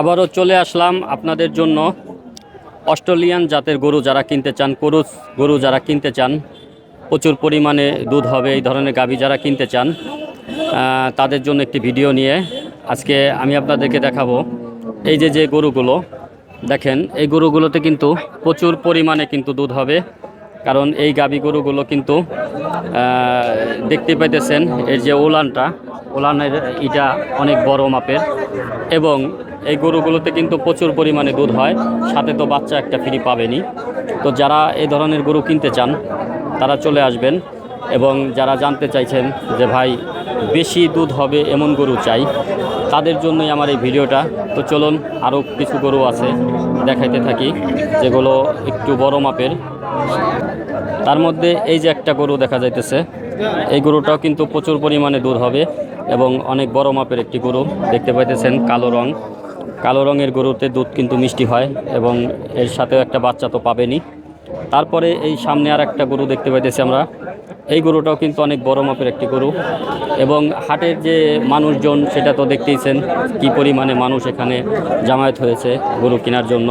আবারও চলে আসলাম আপনাদের জন্য অস্ট্রেলিয়ান জাতের গরু যারা কিনতে চান গরু গরু যারা কিনতে চান, প্রচুর পরিমাণে দুধ হবে এই ধরনের গাভী যারা কিনতে চান তাদের জন্য একটি ভিডিও নিয়ে আজকে আমি আপনাদেরকে দেখাবো। এই যে যে গরুগুলো, দেখেন, এই গরুগুলোতে কিন্তু প্রচুর পরিমাণে কিন্তু দুধ হবে, কারণ এই গাভী গরুগুলো কিন্তু দেখতে পাইতেছেন, এর যে ওলানটা ওলানের ইটা অনেক বড় মাপের। এবং এই গরুগুলোতে কিন্তু প্রচুর পরিমাণে দুধ হয়, সাথে তো বাচ্চা একটা ফ্রি পাবেনই তো যারা এই ধরনের গরু কিনতে চান, তারা চলে আসবেন এবং যারা জানতে চাইছেন যে ভাই বেশি দুধ হবে এমন গরু চাই, তাদের জন্যই আমার এই ভিডিওটা। তো চলুন আরও কিছু গরু আছে দেখাইতে থাকি, যেগুলো একটু বড় মাপের। তার মধ্যে এই যে একটা গরু দেখা যাইতেছে, এই গরুটাও কিন্তু প্রচুর পরিমাণে দুধ হবে। এবং অনেক বড় মাপের একটি গরু। দেখতে পাইতেছেন কালো রং। কালো রঙের গরুতে দুধ কিন্তু মিষ্টি হয় এবং এর সাথেও একটা বাচ্চা তো পাবেনই। তারপরে এই সামনে আর একটা গরু দেখতে পাইতেছি আমরা। এই গরুটাও কিন্তু অনেক বড় মাপের একটি গরু এবং হাটের যে মানুষজন, সেটা তো দেখতেইছেন কি পরিমাণে মানুষ এখানে জামায়াত হয়েছে গরু কেনার জন্য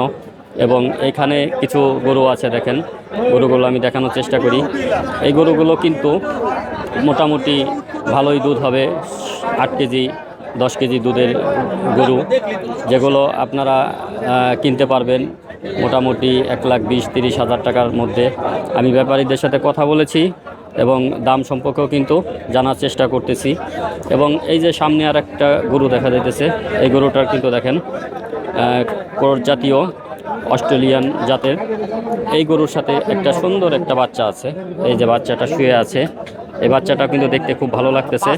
এবং এখানে কিছু গরু আছে দেখেন। গরুগুলো আমি দেখানোর চেষ্টা করি। এই গরুগুলো কিন্তু মোটামুটি ভালোই দুধ হবে, আট কেজি, দশ কেজি দুধের গরু। যেগুলো আপনারা কিনতে পারবেন মোটামুটি এক লাখ বিশ, তিরিশ হাজার টাকার মধ্যে। আমি ব্যাপারীদের সাথে কথা বলেছি এবং দাম সম্পর্কেও কিন্তু জানার চেষ্টা করতেছি। এবং এই যে সামনে আর একটা গরু দেখা যাইতেছে, এই গরুটার কিন্তু দেখেন ক্রোট জাতীয় অস্ট্রেলিয়ান জাতের। এই গরুর সাথে একটা সুন্দর একটা বাচ্চা আছে। এই যে বাচ্চাটা শুয়ে আছে এই বাচ্চাটা কিন্তু দেখতে খুব ভালো লাগতেছে।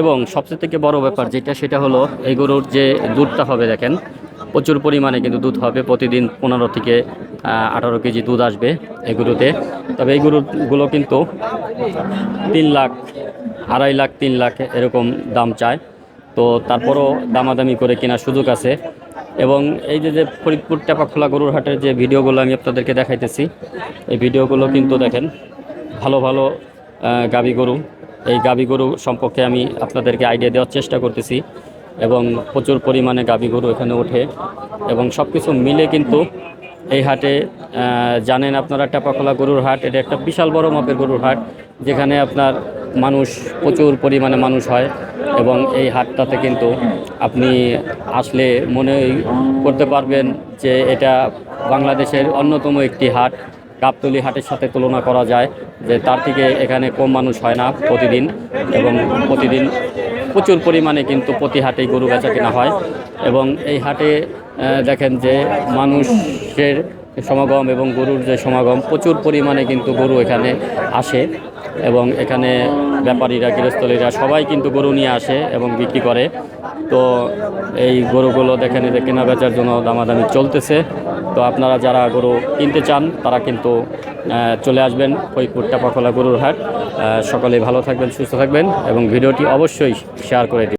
এবং সবচেয়ে থেকে বড় ব্যাপার যেটা, সেটা হলো এই গরুর যে দুধটা হবে, দেখেন, প্রচুর পরিমাণে কিন্তু দুধ হবে। প্রতিদিন পনেরো থেকে আঠারো কেজি দুধ আসবে এই গরুতে তবে এই গরুগুলো কিন্তু তিন লাখ, আড়াই লাখ, তিন লাখ এরকম দাম চায়। তো তারপরও দামাদামি করে কেনার সুযোগ আছে। এবং এই যে যে ফরিদপুর টেপাখোলা গরুর হাটের যে ভিডিওগুলো আমি আপনাদেরকে দেখাইতেছি, এই ভিডিওগুলো কিন্তু দেখেন, ভালো ভালো গাভী গরু। এই গাভী গরু সম্পর্কে আমি আপনাদেরকে আইডিয়া দেওয়ার চেষ্টা করতেছি এবং প্রচুর পরিমাণে গাভী গরু এখানে ওঠে এবং সব কিছু মিলে কিন্তু এই হাটে জানেন আপনারা টেপাখোলা গরুর হাট, এটা একটা বিশাল বড় মাপের গরুর হাট, যেখানে আপনার মানুষ প্রচুর পরিমাণে মানুষ হয় এবং এই হাটটাতে কিন্তু আপনি আসলে মনে করতে পারবেন যে এটা বাংলাদেশের অন্যতম একটি হাট। গাবতলি হাটের সাথে তুলনা করা যায় যে তার থেকে এখানে কম মানুষ হয় না প্রতিদিন এবং প্রতিদিন প্রচুর পরিমাণে কিন্তু প্রতি হাটেই গরু বেচা কেনা হয় এবং এই হাটে দেখেন যে মানুষের সমাগম এবং গরুর যে সমাগম, প্রচুর পরিমাণে কিন্তু গরু এখানে আসে। এবং এখানে ব্যাপারীরা, গৃহস্থলীরা সবাই কিন্তু গরু নিয়ে আসে এবং বিক্রি করে। তো এই গরুগুলো দেখেন, এদের কেনা বেচার জন্য দামাদামি চলতেছে। তো আপনারা যারা গরু কিনতে চান, তারা কিন্তু চলে আসবেন ফরিদপুর টাপাখোলা গরুর হাট। সকলে ভালো থাকবেন, সুস্থ থাকবেন এবং ভিডিওটি অবশ্যই শেয়ার করে দিন।